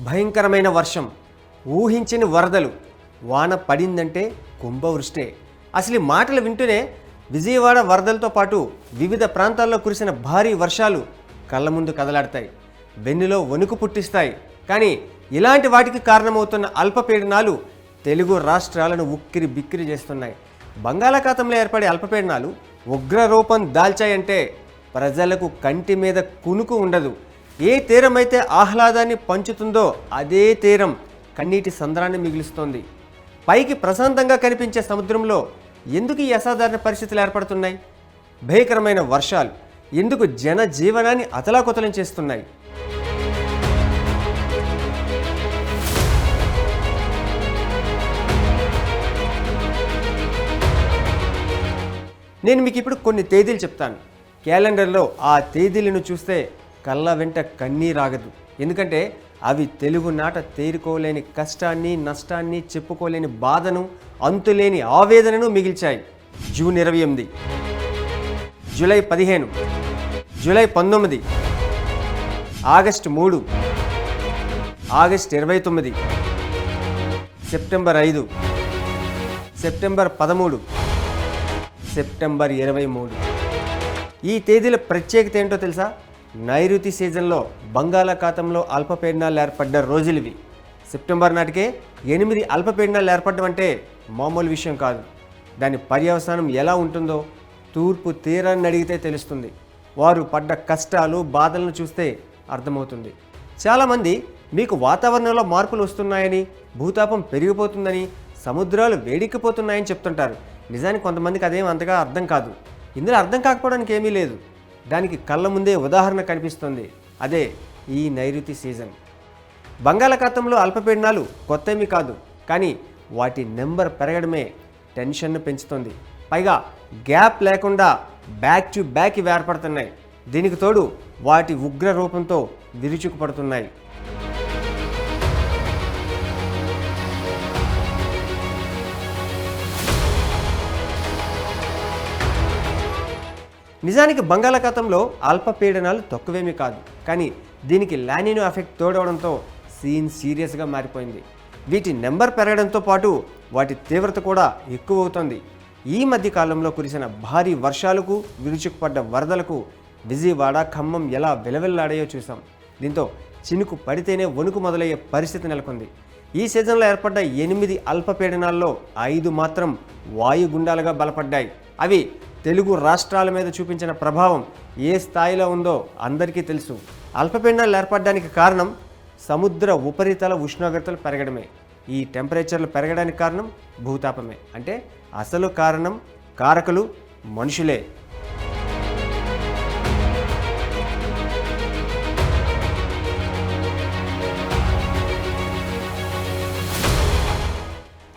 భయంకరమైన వర్షం ఊహించని వరదలు వాన పడిందంటే కుంభవృష్టే అసలు ఈ మాటలు వింటూనే విజయవాడ వరదలతో పాటు వివిధ ప్రాంతాల్లో కురిసిన భారీ వర్షాలు కళ్ళ ముందు కదలాడతాయి. వెన్నులో వణుకు పుట్టిస్తాయి. కానీ ఇలాంటి వాటికి కారణమవుతున్న అల్పపీడనాలు తెలుగు రాష్ట్రాలను ఉక్కిరి బిక్కిరి చేస్తున్నాయి. బంగాళాఖాతంలో ఏర్పడే అల్పపీడనాలు ఉగ్రరూపం దాల్చాయంటే ప్రజలకు కంటి మీద కునుకు ఉండదు. ఏ తీరమైతే ఆహ్లాదాన్ని పంచుతుందో అదే తీరం కన్నీటి సంద్రాన్ని మిగులుస్తోంది. పైకి ప్రశాంతంగా కనిపించే సముద్రంలో ఎందుకు ఈ అసాధారణ పరిస్థితులు ఏర్పడుతున్నాయి? భయంకరమైన వర్షాలు ఎందుకు జన జీవనాన్ని అతలాకుతలం చేస్తున్నాయి? నేను మీకు ఇప్పుడు కొన్ని తేదీలు చెప్తాను. క్యాలెండర్లో ఆ తేదీలను చూస్తే కళ్ళ వెంట కన్నీరాగదు ఎందుకంటే అవి తెలుగు నాట తేరుకోలేని కష్టాన్ని నష్టాన్ని చెప్పుకోలేని బాధను అంతులేని ఆవేదనను మిగిల్చాయి. జూన్ ఇరవై ఎనిమిది. జూలై పదిహేను. జూలై పంతొమ్మిది. ఆగస్టు మూడు. ఆగస్ట్ ఇరవై తొమ్మిది. సెప్టెంబర్ ఐదు. సెప్టెంబర్ పదమూడు. సెప్టెంబర్ ఇరవై మూడు. ఈ తేదీల ప్రత్యేకత ఏంటో తెలుసా? నైరుతి సీజన్లో బంగాళాఖాతంలో అల్పపీడనాలు ఏర్పడ్డ రోజులివి. సెప్టెంబర్ నాటికే ఎనిమిది అల్పపీడనాలు ఏర్పడడం అంటే మామూలు విషయం కాదు. దాని పర్యవసానం ఎలా ఉంటుందో తూర్పు తీరాన్ని అడిగితే తెలుస్తుంది. వారు పడ్డ కష్టాలు బాధలను చూస్తే అర్థమవుతుంది. చాలామంది మీకు వాతావరణంలో మార్పులు వస్తున్నాయని భూతాపం పెరిగిపోతుందని సముద్రాలు వేడెక్కిపోతున్నాయని చెప్తుంటారు. నిజానికి కొంతమందికి అదేం అంతగా అర్థం కాదు. ఇందులో అర్థం కాకపోవడానికి ఏమీ లేదు. దానికి కళ్ళ ముందే ఉదాహరణ కనిపిస్తుంది. అదే ఈ నైరుతి సీజన్. బంగాళాఖాతంలో అల్పపీడనాలు కొత్తవి కాదు కానీ వాటి నెంబర్ పెరగడమే టెన్షన్ను పెంచుతుంది. పైగా గ్యాప్ లేకుండా బ్యాక్ టు బ్యాక్ వేర్పడుతున్నాయి ఏర్పడుతున్నాయి. దీనికి తోడు వాటి ఉగ్ర రూపంతో విరుచుకుపడుతున్నాయి. నిజానికి బంగాళాఖాతంలో అల్పపీడనాలు తక్కువేమీ కాదు. కానీ దీనికి లానినో ఎఫెక్ట్ తోడవడంతో సీన్ సీరియస్గా మారిపోయింది. వీటి నెంబర్ పెరగడంతో పాటు వాటి తీవ్రత కూడా ఎక్కువ అవుతుంది ఈ మధ్య కాలంలో కురిసిన భారీ వర్షాలకు విరుచుకుపడ్డ వరదలకు విజయవాడ ఖమ్మం ఎలా విలవిల్లాడాయో చూసాం దీంతో చినుకు పడితేనే వణుకు మొదలయ్యే పరిస్థితి నెలకొంది. ఈ సీజన్లో ఏర్పడ్డ ఎనిమిది అల్పపీడనాల్లో ఐదు మాత్రం వాయుగుండాలుగా బలపడ్డాయి. అవి తెలుగు రాష్ట్రాల మీద చూపించిన ప్రభావం ఏ స్థాయిలో ఉందో అందరికీ తెలుసు. అల్పపీడనాలు ఏర్పడడానికి కారణం సముద్ర ఉపరితల ఉష్ణోగ్రతలు పెరగడమే. ఈ టెంపరేచర్లు పెరగడానికి కారణం భూతాపమే. అంటే అసలు కారణం కారకులు మనుషులే.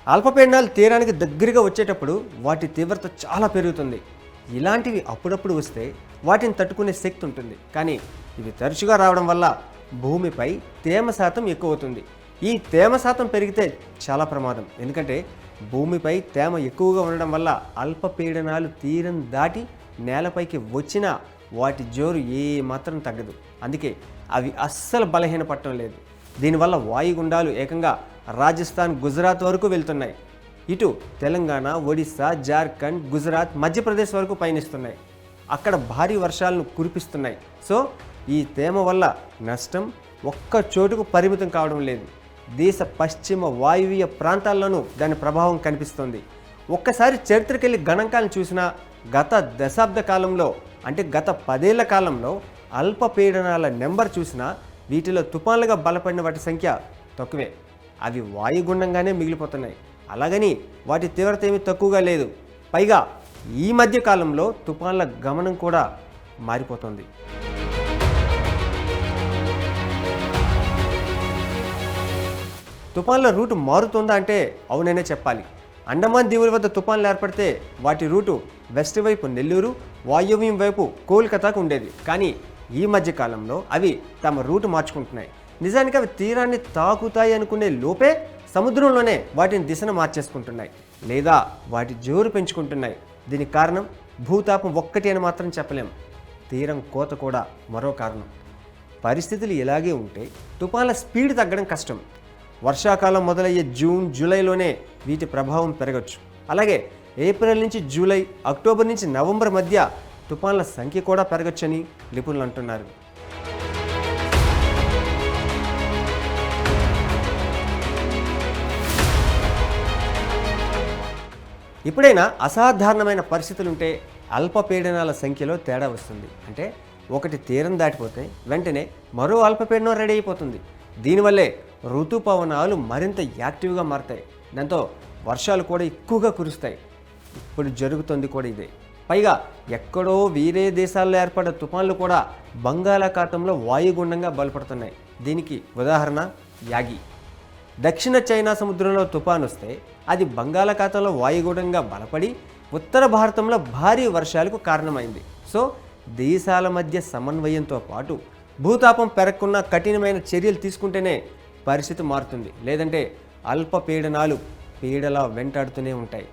అల్పపీడనాలు తీరానికి దగ్గరగా వచ్చేటప్పుడు వాటి తీవ్రత చాలా పెరుగుతుంది. ఇలాంటివి అప్పుడప్పుడు వస్తే వాటిని తట్టుకునే శక్తి ఉంటుంది. కానీ ఇవి తరచుగా రావడం వల్ల భూమిపై తేమ శాతం ఎక్కువ అవుతుంది ఈ తేమ శాతం పెరిగితే చాలా ప్రమాదం. ఎందుకంటే భూమిపై తేమ ఎక్కువగా ఉండడం వల్ల అల్పపీడనాలు తీరం దాటి నేలపైకి వచ్చినా వాటి జోరు ఏ మాత్రం తగ్గదు. అందుకే అవి అస్సలు బలహీనపడటం లేదు. దీనివల్ల వాయుగుండాలు ఏకంగా రాజస్థాన్ గుజరాత్ వరకు వెళ్తున్నాయి. ఇటు తెలంగాణ ఒడిశా జార్ఖండ్ గుజరాత్ మధ్యప్రదేశ్ వరకు పయనిస్తున్నాయి. అక్కడ భారీ వర్షాలను కురిపిస్తున్నాయి. సో ఈ తేమ వల్ల నష్టం ఒక్క చోటుకు పరిమితం కావడం లేదు. దేశ పశ్చిమ వాయువ్య ప్రాంతాల్లోనూ దాని ప్రభావం కనిపిస్తుంది. ఒక్కసారి చరిత్రకెళ్ళి గణాంకాలను చూసినా గత దశాబ్ద కాలంలో అంటే గత పదేళ్ళ కాలంలో అల్పపీడనాల నెంబర్ చూసినా వీటిలో తుఫాన్లుగా బలపడిన వాటి సంఖ్య తక్కువే. అవి వాయుగుండంగానే మిగిలిపోతున్నాయి. అలాగని వాటి తీవ్రత ఏమీ తక్కువగా లేదు. పైగా ఈ మధ్య కాలంలో తుఫాన్ల గమనం కూడా మారిపోతుంది. తుఫాన్ల రూటు మారుతుందా అంటే అవుననే చెప్పాలి. అండమాన్ దీవుల వద్ద తుఫాన్లు ఏర్పడితే వాటి రూటు వెస్ట్ వైపు నెల్లూరు వాయువ్యం వైపు కోల్కతాకు ఉండేది. కానీ ఈ మధ్య కాలంలో అవి తమ రూటు మార్చుకుంటున్నాయి. నిజానికి అవి తీరాన్ని తాకుతాయి అనుకునే లోపే సముద్రంలోనే వాటిని దిశను మార్చేసుకుంటున్నాయి లేదా వాటి జోరు పెంచుకుంటున్నాయి. దీనికి కారణం భూతాపం ఒక్కటి అని మాత్రం చెప్పలేం. తీరం కోత కూడా మరో కారణం. పరిస్థితులు ఇలాగే ఉంటే తుఫాన్ల స్పీడ్ తగ్గడం కష్టం. వర్షాకాలం మొదలయ్యే జూన్ జూలైలోనే వీటి ప్రభావం పెరగచ్చు. అలాగే ఏప్రిల్ నుంచి జూలై అక్టోబర్ నుంచి నవంబర్ మధ్య తుఫాన్ల సంఖ్య కూడా పెరగచ్చని నిపుణులు అంటున్నారు. ఎప్పుడైనా అసాధారణమైన పరిస్థితులుంటే అల్పపీడనాల సంఖ్యలో తేడా వస్తుంది. అంటే ఒకటి తీరం దాటిపోతే వెంటనే మరో అల్పపీడనం రెడీ అయిపోతుంది. దీనివల్లే ఋతుపవనాలు మరింత యాక్టివ్గా మారతాయి. దాంతో వర్షాలు కూడా ఎక్కువగా కురుస్తాయి. ఇప్పుడు జరుగుతుంది కూడా ఇదే. పైగా ఎక్కడో వేరే దేశాల్లో ఏర్పడే తుఫాన్లు కూడా బంగాళాఖాతంలో వాయుగుండంగా బలపడుతున్నాయి. దీనికి ఉదాహరణ యాగి. దక్షిణ చైనా సముద్రంలో తుఫాన్ వస్తే అది బంగాళాఖాతంలో వాయుగుండంగా బలపడి ఉత్తర భారతంలో భారీ వర్షాలకు కారణమైంది. సో దేశాల మధ్య సమన్వయంతో పాటు భూతాపం పెరగకుండా కఠినమైన చర్యలు తీసుకుంటేనే పరిస్థితి మారుతుంది. లేదంటే అల్ప పీడనాలు పీడలా వెంటాడుతూనే ఉంటాయి.